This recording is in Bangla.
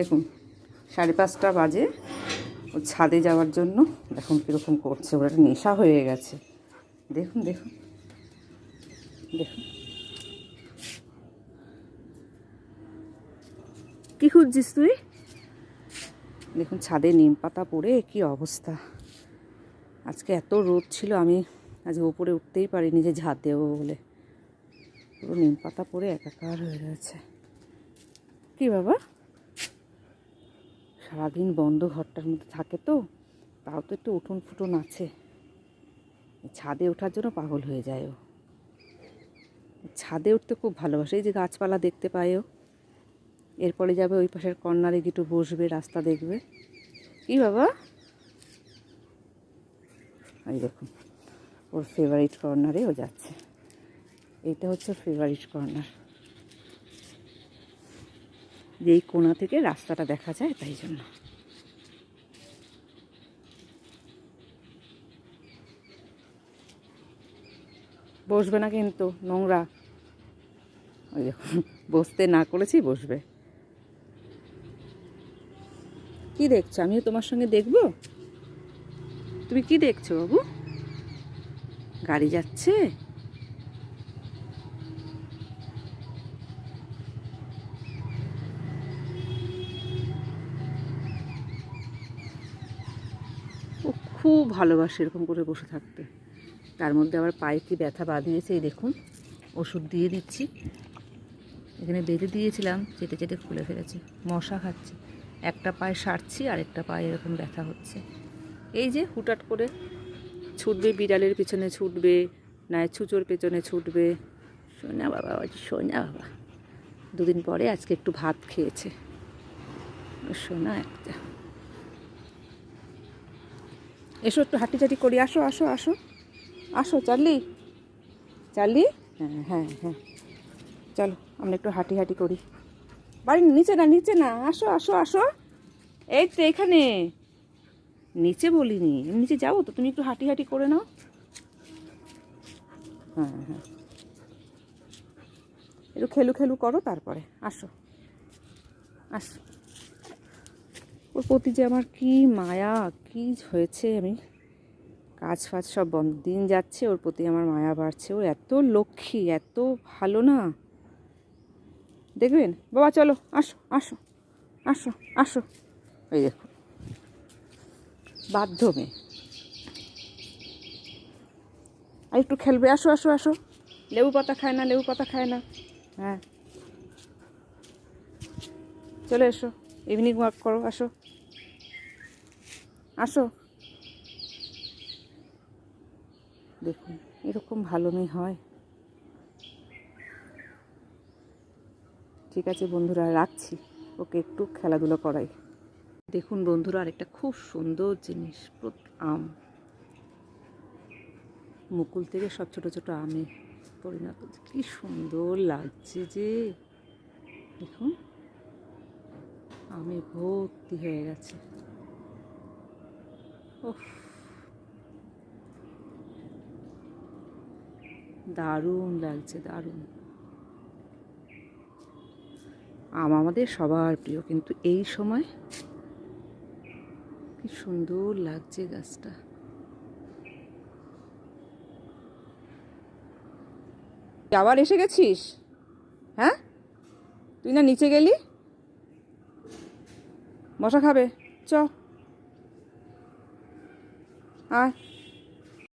দেখুন, সাড়ে পাঁচটা বাজে। ও ছাদে যাওয়ার জন্য দেখুন কীরকম করছে, ওর একটা নেশা হয়ে গেছে। দেখুন দেখুন দেখুন। কি খুঁজছিস তুই? দেখুন, ছাদে নিম পাতা পড়ে, কি অবস্থা। আজকে এত রোদ ছিল, আমি আজকে ওপরে উঠতেই পারিনি যে ঝাঁত দেবো বলে। পুরো নিম পাতা পড়ে, একাকার হয়ে গেছে কি বাবা? সারাদিন বন্ধ ঘরটার মধ্যে থাকে তো, তাও তো একটু উঠোন ফুটুন আছে। ছাদে ওঠার জন্য পাগল হয়ে যায় ও। ছাদে উঠতে খুব ভালোবাসে, এই যে গাছপালা দেখতে পায় ও। এরপরে যাবে ওই পাশের কর্নারে একটু বসবে, রাস্তা দেখবে। কি বাবা? এই দেখুন, ওর ফেভারিট কর্নারে ও যাচ্ছে। এইটা হচ্ছে ফেভারিট কর্নার যেই কোনা থেকে রাস্তাটা দেখা যায় তাই জন্য। বসবে না কিন্তু নোংরা। ওই বসতে না করেছি বসবে। কি দেখছ? আমিও তোমার সঙ্গে দেখব? তুমি কি দেখছ বাবু? গাড়ি যাচ্ছে ও খুব ভালোবাসে এরকম করে বসে থাকতে। তার মধ্যে আবার পায়ে কি ব্যথা বাঁধিয়েছে এই দেখুন, ওষুধ দিয়ে দিচ্ছি। এখানে বেঁধে দিয়েছিলাম, চেটে চেটে খুলে ফেলেছি, মশা খাচ্ছে। একটা পায়ে সারছি আর একটা পায়ে এরকম ব্যথা হচ্ছে। এই যে হুটাট করে ছুটবে, বিড়ালের পিছনে ছুটবে না ছুচোর পেছনে ছুটবে। সোনা বাবা সোনা বাবা। দুদিন পরে আজকে একটু ভাত খেয়েছে। সোনা একটা। এসো একটু হাঁটি চাটি করি। আসো আসো আসো। আসো চার্লি। চার্লি? হ্যাঁ হ্যাঁ হ্যাঁ। চলো আমরা একটু হাঁটি হাঁটি করি। বাড়ি নিচে না নিচে না। আসো আসো আসো। এই তো এখানে। নিচে বলিনি। নিচে যাব তো তুমি একটু হাঁটি হাঁটি করে নাও। হ্যাঁ হ্যাঁ। একটু খেলু খেলু করো তারপরে। আসো। আসো। ওর প্রতি যে আমার কি মায়া, কি হয়েছে আমি, কাজ ফাজ সব বন্ধ। দিন যাচ্ছে, ওর প্রতি আমার মায়া বাড়ছে। ও এত লক্ষ্মী, এত ভালো না। দেখবেন? বাবা, চলো, আসো আসো আসো আসো। ওই দেখো। বাধ্য মেয়ে। আর একটু খেলবে। আসো আসো আসো। লেবু পাতা খায় না, লেবু পাতা খায় না। হ্যাঁ। চলে এসো। ইভিনিং ওয়াক করো, আসো। আসো। দেখুন, এরকম ভালো মেয়ে হয়। ঠিক আছে বন্ধুরা, রাখছি। ওকে একটু খেলাধুলো করাই। দেখুন বন্ধুরা, আরেকটা খুব সুন্দর জিনিস আম। মুকুল থেকে সব ছোট ছোট আমে পরিণত। কি সুন্দর লাগছে যে। দেখুন। আমে ভর্তি হয়ে গেছে। দারুণ লাগছে, দারুণ। আম আমাদের সবার প্রিয়, কিন্তু এই সময় কি সুন্দর লাগছে গাছটা। আবার এসে গেছিস? হ্যাঁ? তুই না নিচে গেলি? মশা খাবে চ। আয়।